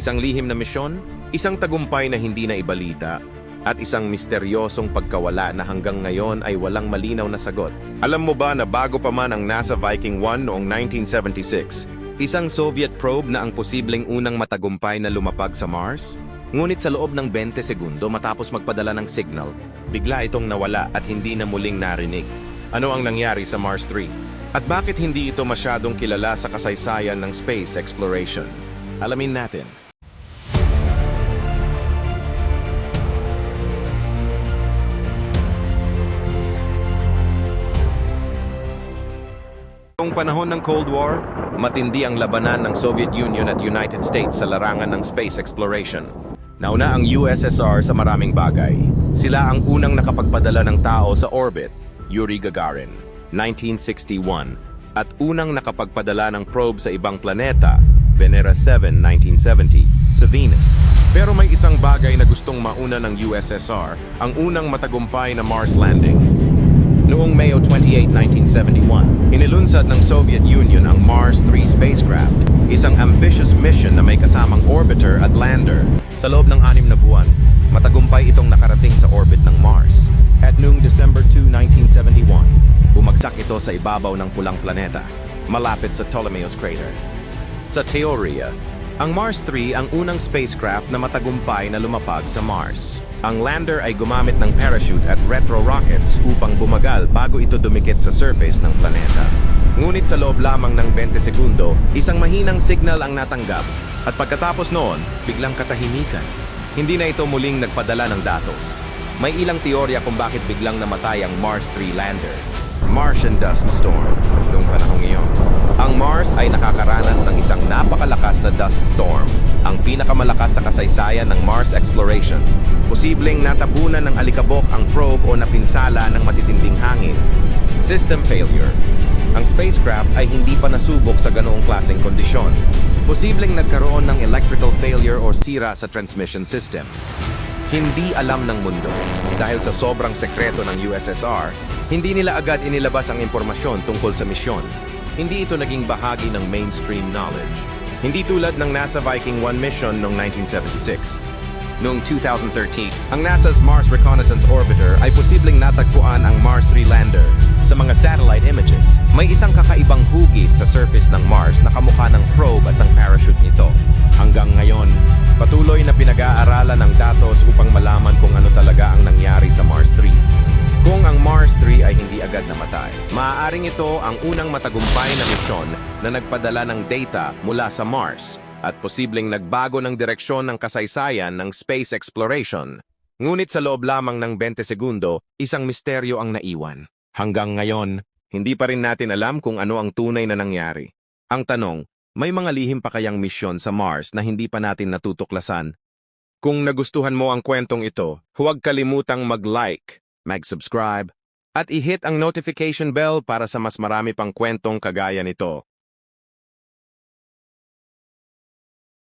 Isang lihim na misyon, isang tagumpay na hindi na ibalita, at isang misteryosong pagkawala na hanggang ngayon ay walang malinaw na sagot. Alam mo ba na bago pa man ang NASA Viking 1 noong 1976, isang Soviet probe na ang posibleng unang matagumpay na lumapag sa Mars? Ngunit sa loob ng 20 segundo matapos magpadala ng signal, bigla itong nawala at hindi na muling narinig. Ano ang nangyari sa Mars 3? At bakit hindi ito masyadong kilala sa kasaysayan ng space exploration? Alamin natin. Noong panahon ng Cold War, matindi ang labanan ng Soviet Union at United States sa larangan ng space exploration. Nauna ang USSR sa maraming bagay. Sila ang unang nakapagpadala ng tao sa orbit, Yuri Gagarin, 1961, at unang nakapagpadala ng probe sa ibang planeta, Venera 7, 1970, sa Venus. Pero may isang bagay na gustong mauna ng USSR, ang unang matagumpay na Mars landing. Noong Mayo 28, 1971, inilunsad ng Soviet Union ang Mars 3 spacecraft, isang ambitious mission na may kasamang orbiter at lander. Sa loob ng anim na buwan, matagumpay itong nakarating sa orbit ng Mars. At noong December 2, 1971, bumagsak ito sa ibabaw ng pulang planeta, malapit sa Ptolemaeus Crater. Sa teorya, ang Mars 3 ang unang spacecraft na matagumpay na lumapag sa Mars. Ang lander ay gumamit ng parachute at retro rockets upang bumagal bago ito dumikit sa surface ng planeta. Ngunit sa loob lamang ng 20 segundo, isang mahinang signal ang natanggap at pagkatapos noon, biglang katahimikan. Hindi na ito muling nagpadala ng datos. May ilang teorya kung bakit biglang namatay ang Mars 3 lander. Martian dust storm noong panahong iyon. Ang Mars ay nakakaranas ng isang napakalakas na dust storm, ang pinakamalakas sa kasaysayan ng Mars exploration. Posibleng natabunan ng alikabok ang probe o napinsala ng matitinding hangin. System failure. Ang spacecraft ay hindi pa nasubok sa ganoong klaseng kondisyon. Posibleng nagkaroon ng electrical failure o sira sa transmission system. Hindi alam ng mundo. Dahil sa sobrang sekreto ng USSR, hindi nila agad inilabas ang impormasyon tungkol sa misyon. Hindi ito naging bahagi ng mainstream knowledge. Hindi tulad ng NASA Viking 1 mission noong 1976. Noong 2013, ang NASA's Mars Reconnaissance Orbiter ay posibleng natagpuan ang Mars 3 lander sa mga satellite images. May isang kakaibang hugis sa surface ng Mars na kamukha ng probe at ng parachute nito. Mars 3 ay hindi agad namatay, maaaring ito ang unang matagumpay na misyon na nagpadala ng data mula sa Mars at posibleng nagbago ng direksyon ng kasaysayan ng space exploration. Ngunit sa loob lamang ng 20 segundo, isang misteryo ang naiwan. Hanggang ngayon, hindi pa rin natin alam kung ano ang tunay na nangyari. Ang tanong, may mga lihim pa kayang misyon sa Mars na hindi pa natin natutuklasan? Kung nagustuhan mo ang kwentong ito, huwag kalimutang mag-like, mag-subscribe, at i-hit ang notification bell para sa mas marami pang kwentong kagaya nito.